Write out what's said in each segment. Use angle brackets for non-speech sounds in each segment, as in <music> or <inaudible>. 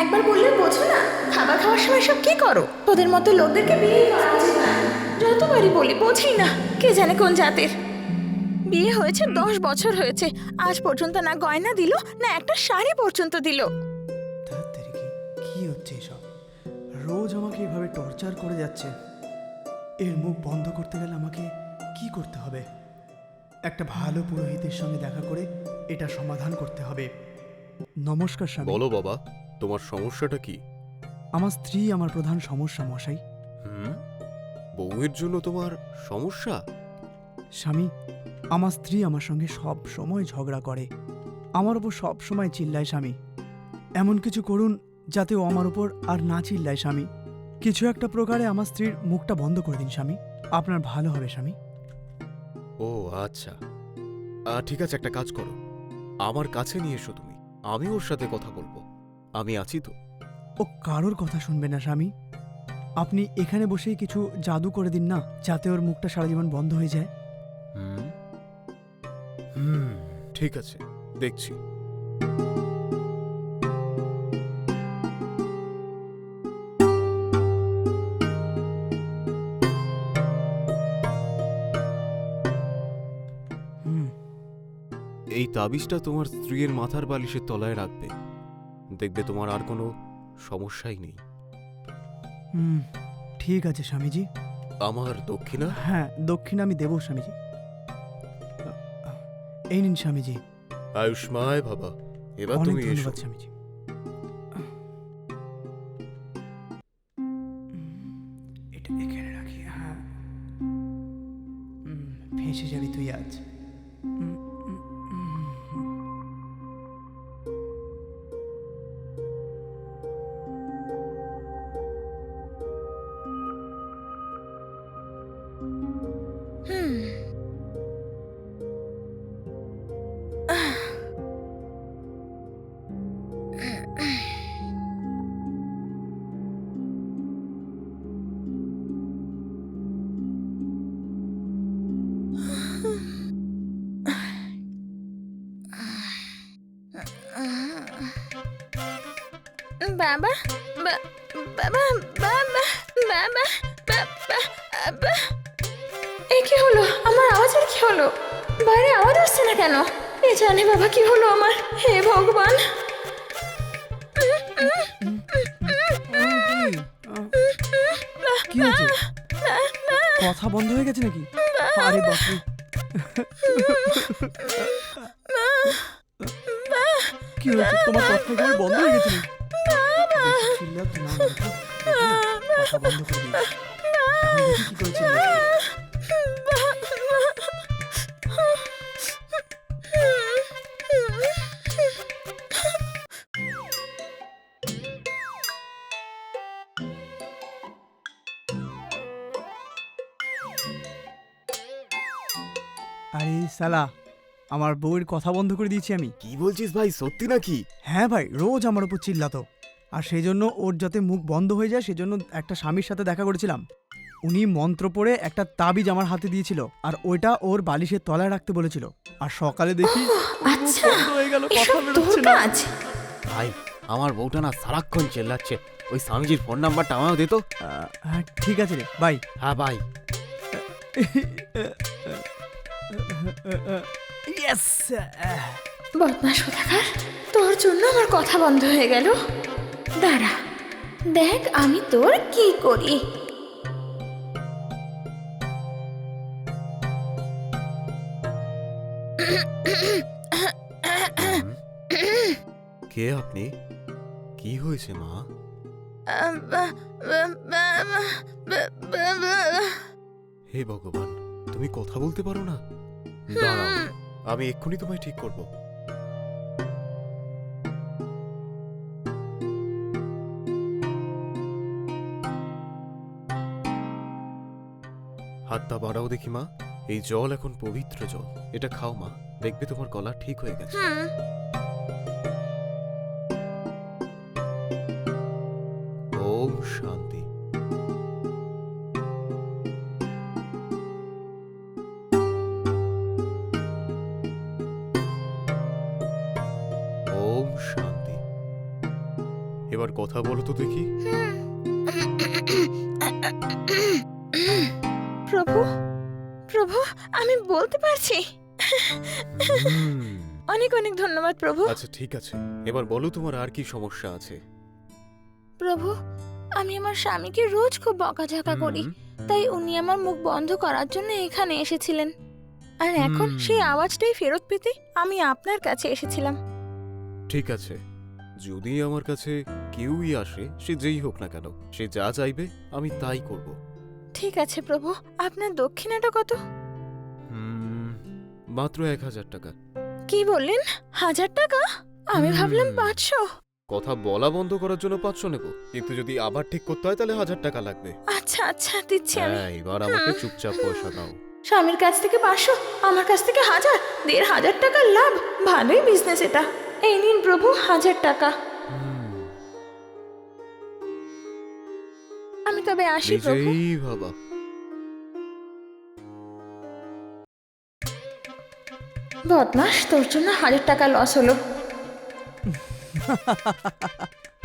একবার বললে বোঝো না খাবার খাওয়ার সময় সব কি করো? তোদের মতো লোকদেরকে বিয়ে করা উচিত না। যতবারই বলি বোঝি না কে জানে কোন জাতের। বিয়ে হয়েছে দশ বছর হয়েছে। আজ পর্যন্ত না গয়না দিল না একটা শাড়ি পর্যন্ত দিল। কি হচ্ছে এসব? রোজ আমাকে এভাবে টর্চার করে যাচ্ছে। এর মুখ বন্ধ করতে গেলে আমাকে কি করতে হবে? একটা ভালো পুরোহিতের সঙ্গে দেখা করে এটা সমাধান করতে হবে। নমস্কার স্বামী। বলো বাবা। তোমার সমস্যাটা কি? আমার স্ত্রী আমার প্রধান সমস্যা মশাই। হুম? বউয়ের জন্য তোমার সমস্যা? স্বামী আমার স্ত্রী আমার সঙ্গে সব সময় ঝগড়া করে। আমার উপর সব সময় চিল্লায় স্বামী। এমন কিছু করুন যাতে ও আমার উপর আর না চিল্লায় স্বামী। কিছু একটা প্রকারে আমার স্ত্রীর মুখটা বন্ধ করে দিন স্বামী। আপনার ভালো হবে স্বামী। ও আচ্ছা। ঠিক আছে একটা কাজ করো। আমার কাছে নিয়ে এসো তুমি। আমি ওর সাথে কথা বলব। আমি আছি তো। ও কারোর কথা শুনবে না স্বামী। আপনি এখানে বসেই কিছু জাদু করে দিন না যাতে ওর মুখটা সারা জীবন বন্ধ হয়ে যায়। হুম? হুম ঠিক আছে দেখছি। এই তাবিজটা তোমার স্ত্রীর মাথার বালিশের তলায় রাখবে। দেখবে তোমার আর কোনো সমস্যাই নেই। হুম ঠিক আছে স্বামীজি। আমার দক্ষিণা? হ্যাঁ দক্ষিণ আমি দেবো স্বামীজি। এই নিন স্বামীজি। আয়ুষ্মায় বাবা এবার অনেক তুমি এসো। ধন্যবাদ স্বামীজি। এটা এখানে রাখি হ্যাঁ। উম, ফেঁসে যাবি তুই আজ। উম, উম। বাবা বাবা বাবা বাবা বাবা বাবা এ কি হলো? আমার আওয়াজের কি হলো? বাইরে আওয়াজ আসছে না কেন? এ জানে বাবা কি হলো আমার। হে ভগবান। কি হয়েছে? কথা বন্ধ হয়ে গেছে নাকি? আরে বাপরে। কি হয়েছে? তোমার কথা বন্ধ হয়ে গেছে নাকি? বেশি চিল্লাতে না কথা বন্ধ করে দিই কি করে চিল্লাচ্ছে। আরে সালা আমার বউয়ের কথা বন্ধ করে দিয়েছি আমি কি বলছিস ভাই সত্যি নাকি হ্যাঁ ভাই রোজ আমার উপর চিল্লাতো আর সেই জন্য ওর যাতে মুখ বন্ধ হয়ে যায় সেজন্য একটা স্বামীর সাথে দেখা করেছিলাম। উনি মন্ত্র পড়ে একটা তাবিজ আমার হাতে দিয়েছিল আর ওইটা ওর বালিশের তলায় রাখতে বলেছিল। আর সকালে দেখি আচ্ছা। বন্ধ হয়ে গেল কথা এসব বেরোচ্ছে না। ভাই আমার বউটা না সারাক্ষণ চেল্লাচ্ছে। ওই স্বামীজির ফোন নাম্বারটা আমাকে দিত হ্যাঁ ঠিক আছে রে বাই। হ্যাঁ ভাই ইয়েস বদমাস কোথাকার? তোর জন্য আমার কথা বন্ধ হয়ে গেল। দাঁড়া, দেখ আমি তোর কি করি। কে আপনি? কি হয়েছে, মা? হে ভগবান, তুমি কথা বলতে পারো না? দাঁড়াও, আমি এক্ষুনি তোমায় ঠিক করব। হাতটা বাড়াও দেখি মা। এই জল এখন পবিত্র জল। এটা খাও মা। দেখবে তোমার গলা ঠিক হয়ে গেছে। ওম শান্তি। ওম শান্তি। এবার কথা বলো তো দেখি। প্রভু প্রভু আমি বলতে পারছি। অনেক অনেক ধন্যবাদ প্রভু। আচ্ছা ঠিক আছে। এবার বলো তোমার আর কি সমস্যা আছে। প্রভু আমি আমার স্বামীকে রোজ খুব বকাঝকা করি তাই উনি আমার মুখ বন্ধ করার জন্য এখানে এসেছিলেন। আর এখন সেই আওয়াজটাই ফেরত পেতে আমি আপনার কাছে এসেছিলাম। ঠিক আছে। যদি আমার কাছে কেউই আসে সে যেই হোক না কেন সে যা চাইবে আমি তাই করব। ঠিক আছে প্রভু আপনার দক্ষিণাটা কত? হুম, মাত্র এক হাজার টাকা। কি বললেন? হাজার টাকা? আমি ভাবলাম হুম। পাঁচশো। কথা বলা বন্ধ করার জন্য পাঁচশো নেব। কিন্তু যদি আবার ঠিক করতে হয় তাহলে হাজার টাকা লাগবে। আচ্ছা আচ্ছা দিচ্ছি আমি। হ্যাঁ এবার আমাকে চুপচাপ পয়সা দাও। স্বামীর কাছ থেকে পাঁচশো আমার কাছ থেকে হাজার দেড় হাজার টাকার লাভ। ভালোই বিজনেস এটা। এই নিন প্রভু হাজার টাকা। আমি তবে আসি প্রভু। ভাবা। বদমাস তোর জন্য হাজার টাকা লস হলো।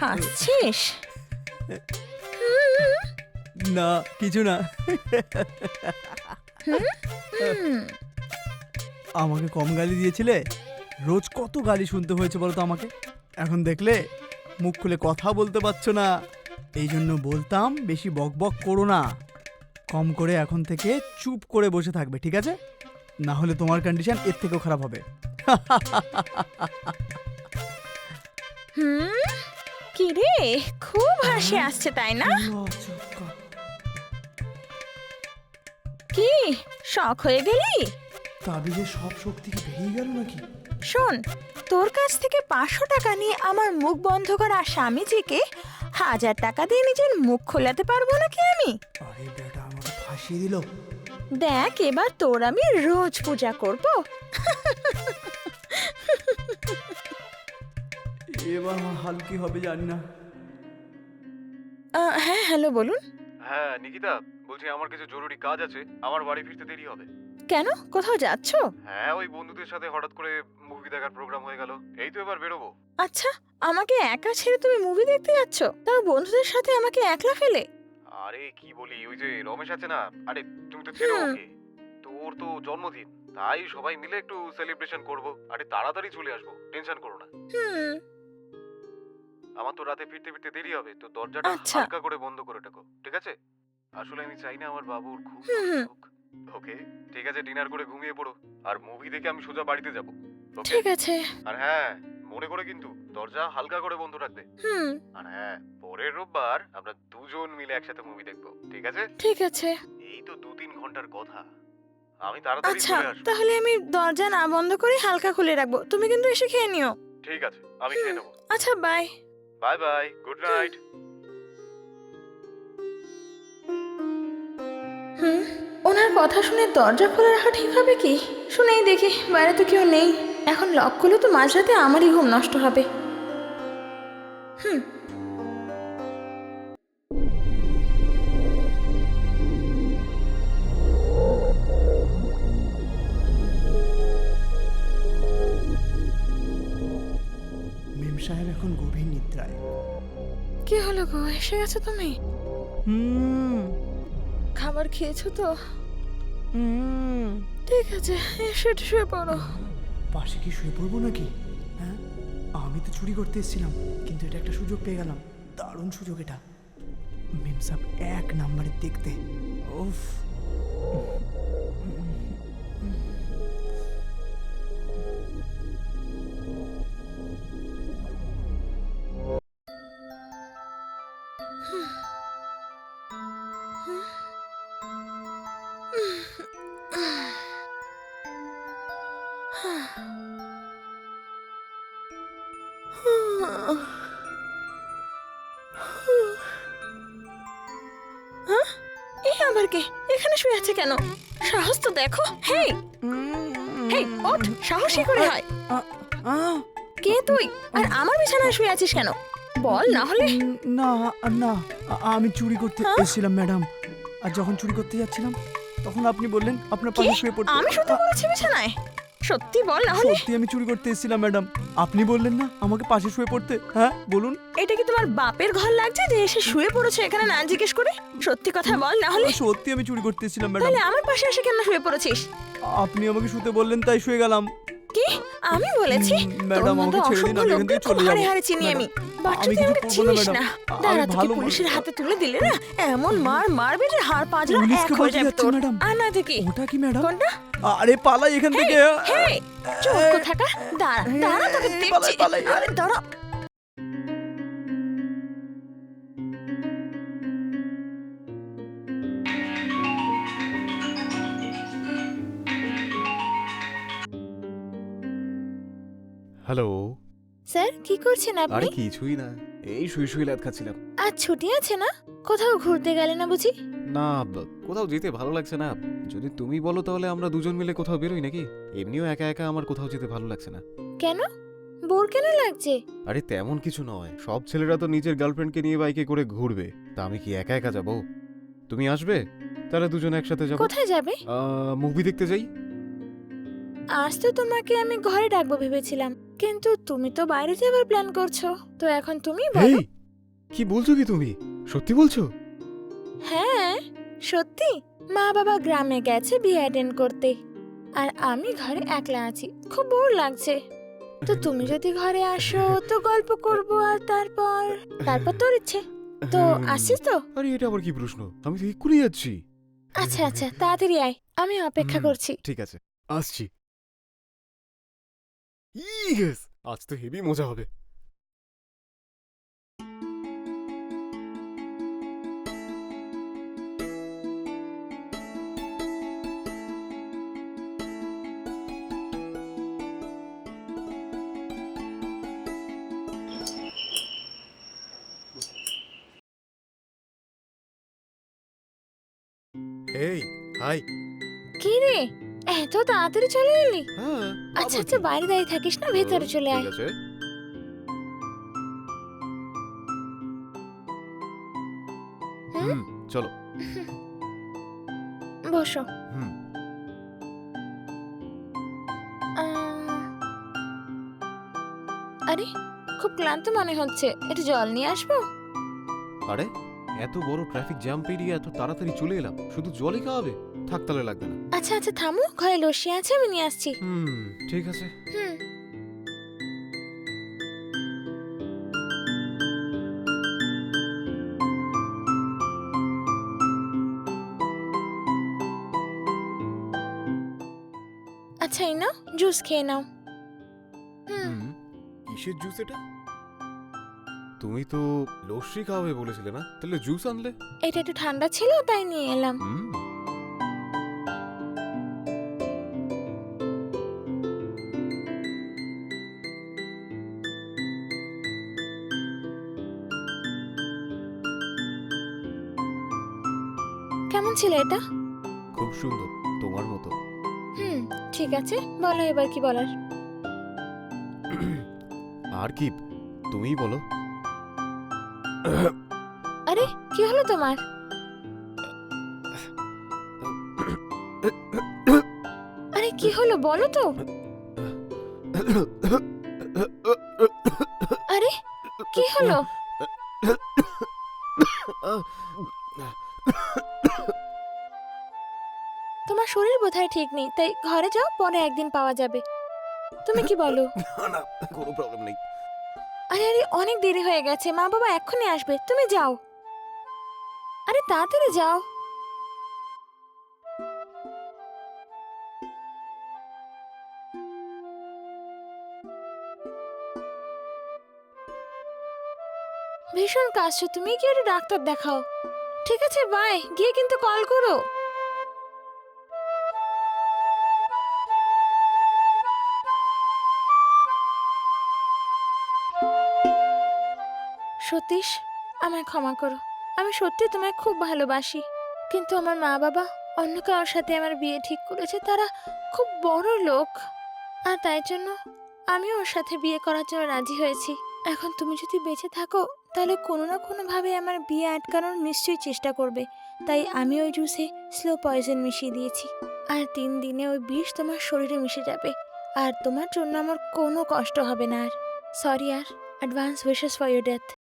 হাসছিস? না কিছু না। হুম, আমাকে কম গালি দিয়েছিলে? রোজ কত গালি শুনতে হয়েছে বলো তো আমাকে? এখন দেখলে মুখ খুলে কথা বলতে পারছ না। এই জন্য বলতাম বেশি বক বক করো না। কম করে এখন থেকে চুপ করে বসে থাকবে ঠিক আছে? না হলে তোমার কন্ডিশন এর থেকেও খারাপ হবে। <laughs> হুম? কি রে? খুব হাসি আসছে তাই না? কি শখ হয়ে গেলি? তাবিজে সব শক্তি কি বেরিয়ে গেল নাকি? শোন তোর কাছ থেকে পাঁচশো টাকা নিয়ে আমার মুখ বন্ধ করা স্বামীজিকে হাজার টাকা দিয়ে নিজের মুখ খোলাতে পারব নাকি আমি? আরে বেটা আমাকে ফাঁসিয়ে দিল। দেখ এবার তোর আমি রোজ পূজা করব। এবার আমার হাল কি হবে জানি না। আহ, হ্যাঁ হ্যালো বলুন। হ্যাঁ নিকিতা বলছি আমার কিছু জরুরি কাজ আছে। আমার বাড়ি ফিরতে দেরি হবে। কেন? কোথাও যাচ্ছো? হ্যাঁ ওই বন্ধুদের সাথে হঠাৎ করে মুভি দেখার প্রোগ্রাম হয়ে গেল। এই তো এবার বেরোবো। আচ্ছা আমাকে একা ছেড়ে তুমি মুভি দেখতে যাচ্ছ? তাও বন্ধুদের সাথে আমাকে একলা ফেলে? আরে কি বলি? ওই যে রমেশ আছে না? আরে তুমি তো চেনো হুম। ওকে। তোর তো জন্মদিন তাই সবাই মিলে একটু সেলিব্রেশন করব। আরে তাড়াতাড়ি চলে আসব টেনশন করো না। হুম। আমার তো রাতে ফিরতে ফিরতে দেরি হবে তো দরজাটা আচ্ছা। হালকা করে বন্ধ করে রাখো ঠিক আছে? আসলে আমি চাই না আমার বাবুর খুব ওকে ঠিক আছে ডিনার করে ঘুমিয়ে পড়ো। আর মুভি দেখে আমি সোজা বাড়িতে যাব ঠিক আছে। আর হ্যাঁ মনে করে কিন্তু দরজা হালকা করে বন্ধ রাখবে। হুম। আর হ্যাঁ পরের রোববার আমরা দুজন মিলে একসাথে মুভি দেখব ঠিক আছে? ঠিক আছে। এই তো দু তিন ঘণ্টার কথা। আমি তাড়াতাড়ি আচ্ছা চলে আসব। তাহলে আমি দরজা না বন্ধ করে হালকা খুলে রাখব। তুমি কিন্তু এসে খেয়ে নিও। ঠিক আছে আমি খেয়ে। নেব। আচ্ছা bye. Bye bye good night. হুম। ওনার কথা শুনে দরজা খোলা রাখা ঠিক হবে কি? শুনেই দেখি বাইরে তো কেউ নেই। এখন লক করলে তো মাঝরাতে আমারই ঘুম নষ্ট হবে। হুম। সাহেব এখন গভীর নিদ্রায়। কি হলো গো? এসে গেছো তুমি? হুম। খাবার খেয়েছো তো? হুম। ঠিক আছে এসে শুয়ে পড়ো। পাশে কি শুয়ে পড়ব নাকি? হ্যাঁ আমি তো চুরি করতে এসেছিলাম কিন্তু এটা একটা সুযোগ পেয়ে গেলাম। দারুণ সুযোগ এটা। মেম সাহেব এক নাম্বারে দেখতে। উফ। এই আবার কে? এখানে শুয়ে আছে কেন? সাহস তো দেখো। হেই! হেই ওঠ সাহসী করে হয় কে তুই? আর আমার বিছানায় শুয়ে আছিস কেন? বল না হলে। না না আমি চুরি করতে হ্যাঁ? এসেছিলাম ম্যাডাম। আর যখন চুরি করতে যাচ্ছিলাম তখন আপনি বললেন আপনার পাশে শুয়ে পড়তে। আমি শুতে বলেছি বিছানায়? সত্যি বল না হলে সত্যি আমি চুরি করতে এসেছিলাম ম্যাডাম। আপনি বললেন না আমাকে পাশে শুয়ে পড়তে। হ্যাঁ বলুন। এটা কি তোমার বাপের ঘর লাগছে যে এসে শুয়ে পড়েছো এখানে না জিজ্ঞেস করে? সত্যি কথা বল না হলে সত্যি আমি চুরি করতে এসেছিলাম ম্যাডাম। তাহলে আমার পাশে এসে কেন শুয়ে পড়েছিস? আপনি আমাকে শুতে বললেন তাই শুয়ে গেলাম। কি? আমি বলেছি? ম্যাডাম, আমাকে ছেড়ে দিন, আমি এখান থেকে চলে খুব হাড়ে যাব। চিনি আমি। আমি কিছু আমাকে না, ম্যাডাম। দাঁড়া আমি ভালো পুলিশের হাতে তুলে দিলে না এমন মার মারবে যে হাড় পাঁজরা এক হয়ে যাবে তোর ম্যাডাম? আর না দেখি ওটা কি ম্যাডাম? কোনটা? আরে পালাই এখান থেকে। হে চোখ কোথাকা দাঁড়া দাঁড়া তোকে দেখছি। আরে দাঁড়া। হ্যালো স্যার কি করছেন আরে আপনি কিছুই না এই শুই শুই লাত খাচ্ছিলাম। আজ ছুটি আছে না? কোথাও ঘুরতে গেলে না বুঝি? না ব- কোথাও যেতে ভালো লাগছে না। যদি তুমি বলো তাহলে আমরা দুজন মিলে কোথাও বেরোই নাকি? এমনিও একা একা আমার কোথাও যেতে ভালো লাগছে না। কেন? বোর কেন লাগছে? আরে তেমন কিছু নয়। সব ছেলেরা তো নিজের গার্লফ্রেন্ডকে নিয়ে বাইকে করে ঘুরবে। তা আমি কি একা একা যাব? তুমি আসবে? তাহলে দুজন একসাথে যাব। কোথায় যাবে? মুভি দেখতে যাই। আজ তো তোমাকে আমি ঘরে ডাকবো ভেবেছিলাম। কিন্তু তুমি তো বাইরে যাবার প্ল্যান করছ। তো এখন তুমি বলো। কি বলছো কি তুমি? সত্যি বলছো? হ্যাঁ সত্যি। মা বাবা গ্রামে গেছে বিয়ে অ্যাটেন্ড করতে। আর আমি ঘরে একলা আছি খুব বোর লাগছে। তো তুমি যদি ঘরে আসো তো গল্প করব আর তারপর? তারপর তোর ইচ্ছে। তো। আসিস তো? আরে এটা আবার কি প্রশ্ন? আমি তো এক্ষুনি যাচ্ছি। আচ্ছা আচ্ছা তাড়াতাড়ি আয় আমি অপেক্ষা করছি। ঠিক আছে আসছি। ইয়েস আজ তো হেভি মজা হবে। হাই কি রে? এত তাড়াতাড়ি চলে এলি? হ্যাঁ আচ্ছা আচ্ছা বাইরে দাঁড়িয়ে থাকিস না ভেতরে চলে আয়। ঠিক আছে। হুম? হুম চলো। <laughs> বসো। হুম। আরে খুব ক্লান্ত মনে হচ্ছে। একটু জল নিয়ে আসব? আরে এত বড় ট্রাফিক জ্যাম পেরিয়ে এত তাড়াতাড়ি চলে এলাম। শুধু জলই খাওয়াবে? থাক তাহলে লাগবে না। আচ্ছা আচ্ছা থামো ঘরে লস্যি আছে আমি নিয়ে আসছি। হুম ঠিক আছে। হুম। আচ্ছা এই নাও জুস খেয়ে নাও। হুম। হুম কিসের জুস এটা? তুমি তো লস্যি খাওয়াবে বলেছিলে না? তাহলে জুস আনলে। এটা একটু ঠান্ডা ছিল তাই নিয়ে এলাম। হুম। কেমন ছিল এটা? খুব সুন্দর তোমার মতো। হুম ঠিক আছে বলো এবার কি বলার। আর কি তুমিই বলো। আরে কি হলো তোমার? আরে কি হলো বলো তো। আরে কি হলো? শরীর বোধহয় ঠিক নেই তাই ঘরে যাও পরে একদিন পাওয়া যাবে। তুমি কি বলো? <laughs> না না কোনো প্রবলেম নেই। আরে আরে অনেক দেরি হয়ে গেছে মা বাবা এক্ষুনি আসবে তুমি যাও। আরে তাড়াতাড়ি যাও। ভীষণ কাশছো তুমি কি একটু ডাক্তার দেখাও? ঠিক আছে বাই গিয়ে কিন্তু কল করো। সতীশ, আমায় ক্ষমা করো। আমি সত্যি তোমায় খুব ভালোবাসি। কিন্তু আমার মা বাবা অন্য কারোর সাথে আমার বিয়ে ঠিক করেছে, তারা খুব বড় লোক। আর তাই জন্য আমি ওর সাথে বিয়ে করার জন্য রাজি হয়েছি। এখন তুমি যদি বেঁচে থাকো, তাহলে কোনো না কোনোভাবে আমার বিয়ে আটকানোর নিশ্চয়ই চেষ্টা করবে। তাই আমি ওই জুসে স্লো পয়জন মিশিয়ে দিয়েছি। আর তিন দিনে ওই বিষ তোমার শরীরে মিশে যাবে। আর তোমার জন্য আমার কোনো কষ্ট হবে না আর। Sorry R advance wishes for your death